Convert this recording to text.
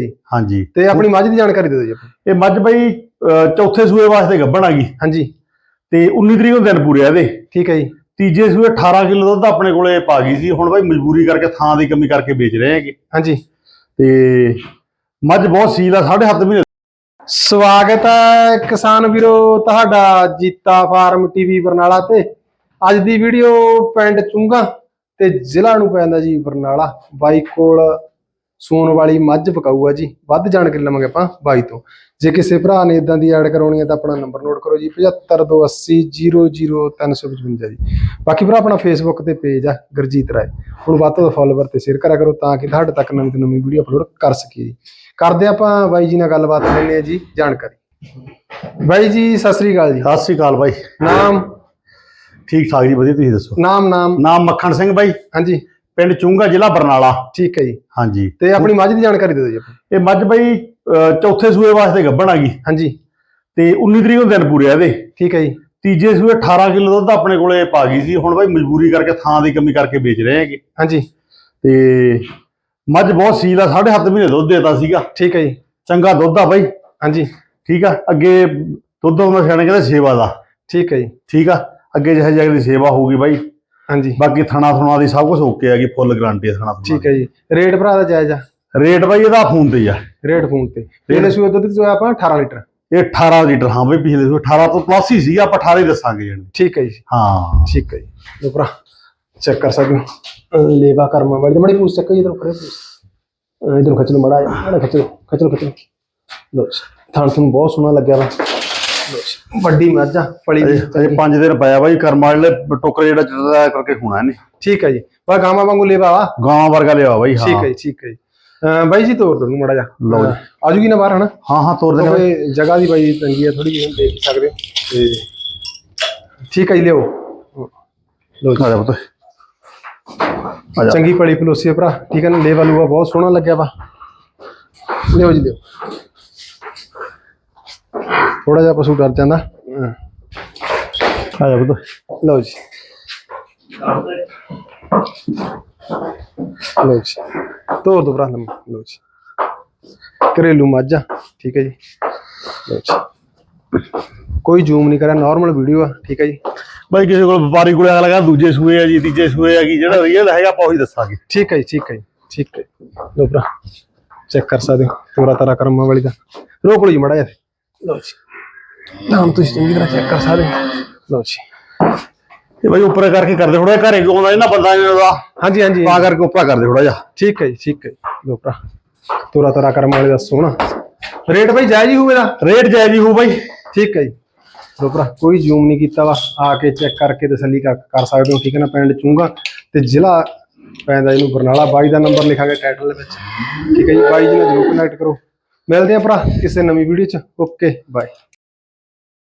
ਜੀ। ਹਾਂਜੀ। ਤੇ ਆਪਣੀ ਮੱਝ ਦੀ ਜਾਣਕਾਰੀ ਦੇ ਦਿਓ ਜੀ ਆਪਾਂ। ਇਹ ਮੱਝ ਬਈ ਅਹ, ਚੌਥੇ ਸੂਏ ਵਾਸਤੇ ਗੱਭਣ ਆ ਗਈ। ਹਾਂਜੀ। ਤੇ 19 ਤਰੀਕ ਨੂੰ ਦਿਨ ਪੂਰੇ ਆ ਇਹਦੇ। ਠੀਕ ਹੈ ਜੀ। ਤੀਜੇ ਸੂਏ 18 ਕਿਲੋ ਦੁੱਧ ਆਪਣੇ ਕੋਲੇ ਪਾ ਗਈ ਸੀ। ਹੁਣ ਬਈ ਮਜਬੂਰੀ ਕਰਕੇ ਥਾਂ ਦੀ ਕਮੀ ਕਰਕੇ ਵੇਚ ਰਹੇ ਹੈਗੇ। ਹਾਂਜੀ। ਤੇ ਮੱਝ ਬਹੁਤ ਸੀਲ ਆ ਸਾਢੇ ਸੱਤ ਮਹੀਨੇ ਸਵਾਗਤ ਹੈ ਕਿਸਾਨ ਵੀਰੋ ਤੁਹਾਡਾ ਜੀਤਾ ਫਾਰਮ ਟੀਵੀ ਬਰਨਾਲਾ ਤੇ। ਅੱਜ ਦੀ ਵੀਡੀਓ ਪਿੰਡ ਚੁੰਗਾ ਤੇ ਜ਼ਿਲ੍ਹਾ ਨੂੰ ਪੈਂਦਾ ਜੀ ਬਰਨਾਲਾ। ਬਾਈ ਕੋਲ ਸੂਣ ਵਾਲੀ ਮੱਝ ਪਕਾਊ ਆ ਜੀ। ਵੱਧ ਜਾਣਕਾਰੀ ਲਵਾਂਗੇ ਆਪਾਂ ਬਾਈ ਤੋਂ। ਜੇ ਕਿਸੇ ਭਰਾ ਨੇ ਇਦਾਂ ਦੀ ਐਡ ਕਰਾਉਣੀ ਹੈ ਤਾਂ ਆਪਣਾ ਨੰਬਰ ਨੋਟ ਕਰੋ ਜੀ 7528000355 ਜੀ। ਬਾਕੀ ਭਰਾ ਆਪਣਾ ਫੇਸਬੁੱਕ ਤੇ ਪੇਜ ਆ ਗੁਰਜੀਤ ਰਾਏ। ਹੁਣ ਵੱਧ ਤੋਂ ਵੱਧ ਫਾਲੋਵਰ ਤੇ ਸ਼ੇਅਰ ਕਰਿਆ ਕਰੋ ਤਾਂ ਕਿ ਤੁਹਾਡੇ ਤੱਕ ਨਵੀਂ ਤੋਂ ਨਵੀਂ ਵੀਡੀਓ ਅਪਲੋਡ ਕਰ ਸਕੀਏ ਜੀ। ਕਰਦੇ ਆਪਾਂ ਬਾਈ ਜੀ ਨਾਲ ਗੱਲਬਾਤ ਲੈਣੇ ਆ ਜੀ ਜਾਣਕਾਰੀ। ਬਾਈ ਜੀ ਸਤਿ ਸ੍ਰੀ ਅਕਾਲ ਜੀ। ਸਤਿ ਸ੍ਰੀ ਅਕਾਲ ਬਾਈ। ਨਾਮ? ਠੀਕ ਠਾਕ ਜੀ ਵਧੀਆ ਤੁਸੀਂ ਦੱਸੋ? ਨਾਮ ਨਾਮ? ਨਾਮ ਮੱਖਣ ਸਿੰਘ ਬਾਈ। ਹਾਂਜੀ। ਪਿੰਡ ਚੁੰਗਾ ਜ਼ਿਲ੍ਹਾ ਬਰਨਾਲਾ। ਠੀਕ ਹੈ ਜੀ। ਹਾਂਜੀ। ਤੇ ਆਪਣੀ ਮੱਝ ਦੀ ਜਾਣਕਾਰੀ ਦੇ ਦਿਓ ਜੀ। ਇਹ ਮੱਝ ਬਈ ਅਹ, ਚੌਥੇ ਸੂਏ ਵਾਸਤੇ ਗੱਭਣ ਆ ਗਈ। ਹਾਂਜੀ। ਤੇ 19 ਤਰੀਕ ਨੂੰ ਦਿਨ ਪੂਰੇ ਆ ਇਹਦੇ। ਠੀਕ ਹੈ ਜੀ। ਤੀਜੇ ਸੂਏ 18 ਕਿਲੋ ਦੁੱਧ ਆਪਣੇ ਕੋਲੇ ਪਾ ਗਈ ਸੀ। ਹੁਣ ਬਈ ਮਜਬੂਰੀ ਕਰਕੇ ਥਾਂ ਦੀ ਕਮੀ ਕਰਕੇ ਵੇਚ ਰਹੇ ਹੈਗੇ। ਹਾਂਜੀ। ਤੇ ਮੱਝ ਬਹੁਤ ਸੀਲ ਆ ਸਾਢੇ ਸੱਤ ਮਹੀਨੇ ਦੁੱਧ ਦੇਤਾ ਸੀਗਾ। ਠੀਕ ਹੈ ਜੀ। ਚੰਗਾ ਦੁੱਧ ਆ ਬਾਈ। ਹਾਂਜੀ। ਠੀਕ ਆ ਅੱਗੇ ਦੁੱਧ ਉਹਨਾਂ ਸਿਆਣੇ ਕਹਿੰਦੇ ਸੇਵਾ ਦਾ। ਠੀਕ ਹੈ ਜੀ। ਠੀਕ ਆ ਅੱਗੇ ਜਿਹੇ ਦੀ ਸੇਵਾ ਹੋਊਗੀ ਬਾਈ। ਹਾਂਜੀ। ਬਾਕੀ ਥਣਾ ਥਣਾ ਦੀ ਸਭ ਕੁਝ ਓਕੇ ਹੈਗੀ ਫੁੱਲ ਗਾਰੰਟੀ ਹੈ ਥਣਾ ਠੀਕ ਹੈ ਜੀ। ਰੇਟ ਭਰਾ ਦਾ ਜਾਇਜ਼ ਆ? ਰੇਟ ਬਾਈ ਇਹਦਾ ਫੋਨ ਤੇ ਹੀ ਆ। ਰੇਟ ਫੋਨ ਤੇ। ਇਹਨੇ ਸੂਏ ਦੁੱਧ ਚੋਇਆ ਆਪਾਂ 18 ਲੀਟਰ। ਇਹ 18 ਲੀਟਰ ਹਾਂ ਬਈ ਪਿਛਲੇ ਸੂਏ 18 ਤੋਂ ਪਲੱਸ ਹੀ ਸੀ ਆਪਾਂ 18 ਹੀ ਦੱਸਾਂਗੇ ਜਣ। ਠੀਕ ਹੈ ਜੀ। ਹਾਂ। ਠੀਕ ਹੈ ਜੀ। ਲੋ ਭਰਾ ਚੈੱਕ ਕਰ ਸਕਦੇ ਹੋ। ਲੇਵਾ ਕਰਮਾ ਵਾਲੀ ਤੇ ਮੜੀ ਪੂਛ ਚੱਕੋ ਇਧਰ ਖੜੇ ਪੂਛ ਇਧਰ ਖਿੱਚ ਲਓ ਮੜਾ ਮੜਾ ਖਿੱਚ ਲਓ ਖਿੱਚ ਲਓ ਖਿੱਚ ਲਓ। ਲੋ ਥਾਂ ਤੁਹਾਨੂੰ ਬਹੁਤ ਸੋਹਣਾ ਲੱਗਿਆ ਵਾ। ਵੱਡੀ ਮੱਝ ਆ ਫਲੀ ਦੀ ਅਜੇ 5 ਦਿਨ ਪਾਇਆ ਬਾਈ ਕਰਮ ਵਾਲੇ ਟੋਕਰ ਜਿਹੜਾ ਚੱਲਦਾ ਕਰਕੇ ਹੋਣਾ ਇਹਨੇ। ਠੀਕ ਹੈ ਜੀ। ਬਾ ਗਾਵਾਂ ਵਾਂਗੂ ਲੇਵਾ ਵਾ। ਗਾਂ ਵਰਗਾ ਲਿਆ ਬਾਈ ਹਾਂ। ਠੀਕ ਹੈ ਠੀਕ ਹੈ ਬਾਈ ਜੀ ਤੋਰ ਦੋ ਮੜਾ ਜਾ ਲਓ ਜੀ। ਆਜੂਗੀ ਨਾ ਬਾਹਰ ਹਨਾ? ਹਾਂ ਹਾਂ ਤੋਰ ਦੇਣਾ। ਬਾਈ। ਜਗ੍ਹਾ ਦੀ ਬਾਈ ਤੰਗੀ ਹੈ ਥੋੜੀ ਜਿਹੀ ਦੇਖ ਸਕਦੇ ਹੋ ਤੇ ਠੀਕ ਹੈ ਜੀ ਲਿਓ ਲੋ ਆ ਜਾ ਪੁੱਤ। ਆ ਜਾ। ਚੰਗੀ ਪੜੀ ਪਲੋਸੀ ਆ ਭਰਾ। ਠੀਕ ਹੈ ਨਾ ਲੇਵਾ ਲੂਆ ਬਹੁਤ ਸੋਹਣਾ ਲੱਗਿਆ ਵਾ। ਲਿਓ ਜੀ ਲਿਓ ਥੋੜਾ ਜਿਹਾ ਪਸ਼ੂ ਡਰ ਜਾਂਦਾ। ਆ ਜਾ ਲਓ ਜੀ। ਲਓ ਜੀ। ਤੋਰ ਦੋ ਭਰਾ ਲਓ ਜੀ। ਘਰੇਲੂ ਮੱਝ। ਠੀਕ ਹੈ ਜੀ। ਲਓ ਜੀ। ਕੋਈ ਜ਼ੂਮ ਨਹੀਂ ਕਰਿਆ ਨਾਰਮਲ ਵੀਡੀਓ ਆ। ਠੀਕ ਹੈ ਜੀ। ਬਾਈ ਕਿਸੇ ਕੋਲ ਵਪਾਰੀ ਕੋਲ ਅਗਲਾ ਕਹਿੰਦਾ ਦੂਜੇ ਸੂਏ ਆ ਜੀ ਤੀਜੇ ਸੂਏ ਆ ਕੀ ਜਿਹੜਾ ਰੀਅਲ ਹੈਗਾ ਆਪਾਂ ਉਹੀ ਦੱਸਾਂਗੇ। ਠੀਕ ਹੈ ਜੀ ਠੀਕ ਹੈ ਜੀ ਠੀਕ ਹੈ। ਲੋ ਭਰਾ। ਚੈੱਕ ਕਰ ਸਕਦੇ ਹੋ। ਤੋਰਾ ਤਾਰਾ ਕਰਮਾਂ ਵਾਲੀ ਦਾ। ਰੋਕ ਲਓ ਜੀ ਮੜਾ ਯਾਰ ਲਓ ਜੀ। ਨਾਮ ਤੁਸੀਂ ਚੰਗੀ ਤਰ੍ਹਾਂ ਚੈੱਕ ਕਰ ਸਕਦੇ ਹੋ ਲਓ ਜੀ। ਇਹ ਬਾਈ ਉੱਪਰ ਕਰਕੇ ਕਰਦੇ ਥੋੜਾ ਘਰੇ ਕਿਉਂ ਆਉਂਦਾ ਇਹਨਾਂ ਬੰਦਾ ਇਹਨਾਂ ਦਾ ਹਾਂਜੀ ਹਾਂਜੀ। ਤਾਂ ਕਰਕੇ ਉੱਪਰ ਕਰਦੇ ਥੋੜਾ ਜਿਹਾ। ਠੀਕ ਹੈ ਜੀ ਠੀਕ ਹੈ ਭਰਾ ਤੋਰਾ ਤਾਰਾ ਕਰਮਾਂ ਵਾਲੀ ਦਾ ਸੋਹਣਾ। ਰੇਟ ਭਾਈ ਜਾਇਜ਼ ਹੀ ਹੋਵੇ ਦਾ ਰੇਟ ਜਾਇਜ਼ ਹੀ ਹੋਊ ਬਾਈ। ਠੀਕ ਹੈ ਜੀ। ਲੋ ਭਰਾ ਕੋਈ ਜ਼ੂਮ ਨਹੀਂ ਕੀਤਾ ਵਾ। ਆ ਕੇ ਚੈੱਕ ਕਰਕੇ ਤਸੱਲੀ ਕਰ ਕਰ ਸਕਦੇ ਹੋ ਠੀਕ ਹੈ ਨਾ ਪਿੰਡ ਚੁੰਗਾ। ਤੇ ਜ਼ਿਲ੍ਹਾ ਪੈਂਦਾ ਇਹਨੂੰ ਬਰਨਾਲਾ ਬਾਈ ਦਾ ਨੰਬਰ ਲਿਖਾਂਗੇ ਟਾਈਟਲ ਦੇ ਵਿੱਚ। ਠੀਕ ਹੈ ਜੀ ਬਾਈ ਜੀ ਨਾਲ ਜਰੂਰ ਕਨੈਕਟ ਕਰੋ। ਮਿਲਦੇ ਆ ਭਰਾ ਕਿਸੇ ਨਵੀਂ ਵੀਡੀਓ ਚ। Okay bye